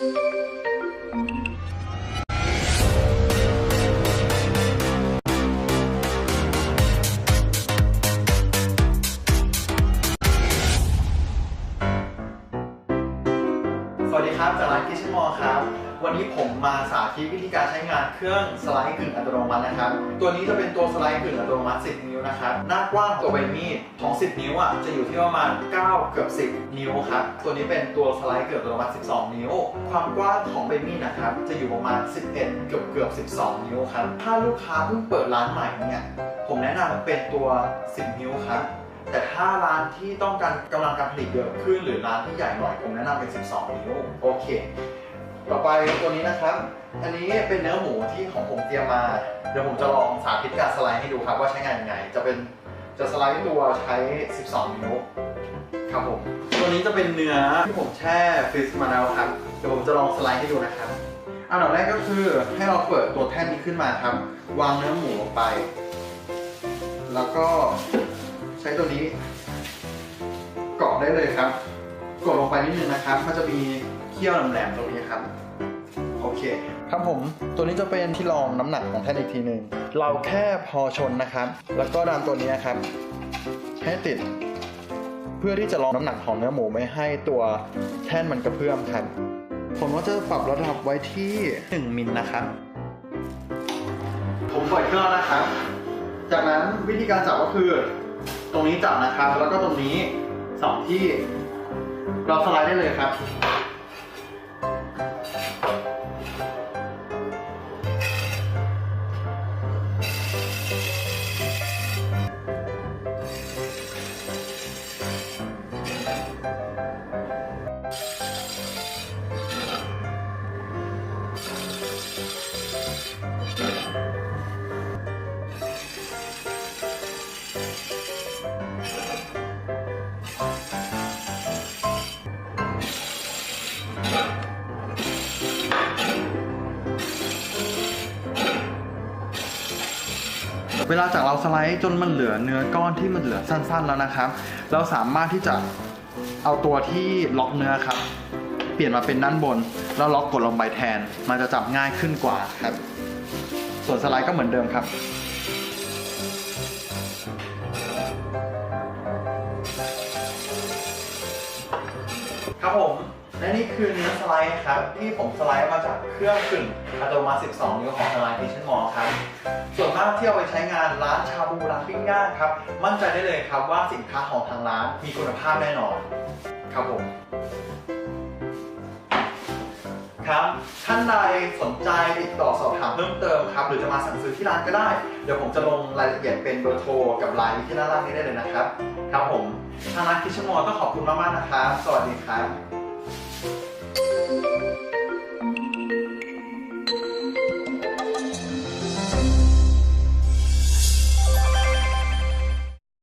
สวัสดีครับจากร้านคิชชนมอครับ วันนี้ผมมาสาธิตวิธีการใช้งานเครื่องสไลด์กึ่งอัตโนมัตินะครับ ตัวนี้จะเป็นตัวสไลด์กึ่งอัตโนมัติ 10 นิ้วนะครับ หน้ากว้างของตัวใบมีดของ 10 นิ้วอะจะอยู่ที่ประมาณ 9 เกือบ 10 นิ้วครับ ตัวนี้เป็นตัวสไลด์กึ่งอัตโนมัติ 12 นิ้ว ความกว้างของใบมีดนะครับจะอยู่ประมาณ 11 เกือบเกือบ 12 นิ้วครับ ถ้าลูกค้าเพิ่งเปิดร้านใหม่เนี่ยผมแนะนำเป็นตัว 10 นิ้วครับแต่ถ้าร้านที่ต้องการกำลังการผลิตเยอะขึ้นหรือร้านที่ใหญ่หน่อยผมแนะนำเป็น 12 นิ้ว โอเค ต่อไปตัวนี้นะครับ อันนี้เป็นเนื้อหมูที่ของผมเตรียมมา เดี๋ยวผมจะลองสาธิตการสไลด์ให้ดูครับว่าใช้งานยังไง จะเป็นจะสไลด์ตัวใช้ 12 นิ้วครับผม ตัวนี้จะเป็นเนื้อที่ผมแช่ฟรีซมาแล้วครับ เดี๋ยวผมจะลองสไลด์ให้ดูนะครับ อันดับแรกก็คือให้เราเปิดตัวแท่นนี้ขึ้นมาครับ วางเนื้อหมูลงไป แล้วก็ใช้ตัวนี้เกาะได้เลยครับ กดลงไปนิดนึงนะครับ มันจะมี เขี้ยวแหลมๆตรงนี้ครับ โอเค ครับผม ตัวนี้จะเป็นที่รองน้ำหนักของแท่นอีกทีหนึ่งเราแค่พอชนนะครับ แล้วก็ดันตัวนี้ครับ ให้ติด เพื่อที่จะรองน้ำหนักของเนื้อหมูไม่ให้ตัวแท่นมันกระเพื่อมครับ ผมก็จะปรับระดับไว้ที่ 1 มิลนะครับ ผมปล่อยเครื่องแล้วนะครับ จากนั้นวิธีการจับก็คือ ตรงนี้จับนะครับ แล้วก็ตรงนี้สองที่ เราสไลด์ได้เลยครับ เวลาจากเราสไลด์จนมันเหลือเนื้อก้อนที่มันเหลือสั้นๆแล้วนะครับ เราสามารถที่จะเอาตัวที่ล็อกเนื้อครับ เปลี่ยนมาเป็นด้านบน แล้วล็อกกดลงไปแทน มันจะจับง่ายขึ้นกว่าครับ ส่วนสไลด์ก็เหมือนเดิมครับ ครับผม และนี่คือเนื้อสไลด์ครับ ที่ผมสไลด์มาจากเครื่องกึ่งอัตโนมัติ 12 นิ้วของทางร้านพิชเชนมอครับ ส่วนมากที่เอาไปใช้งานร้านชาบูร้านปิ้งย่างครับ มั่นใจได้เลยครับว่าสินค้าของทางร้านมีคุณภาพแน่นอน ครับผม ครับ ท่านใดสนใจติดต่อสอบถามเพิ่มเติมครับ หรือจะมาสั่งซื้อที่ร้านก็ได้ เดี๋ยวผมจะลงรายละเอียดเป็นเบอร์โทรกับไลน์ที่หน้าล่างนี้ได้เลยนะครับ ครับผมทางร้านคิชมอต้องขอบคุณมากๆนะครับ สวัสดีครับ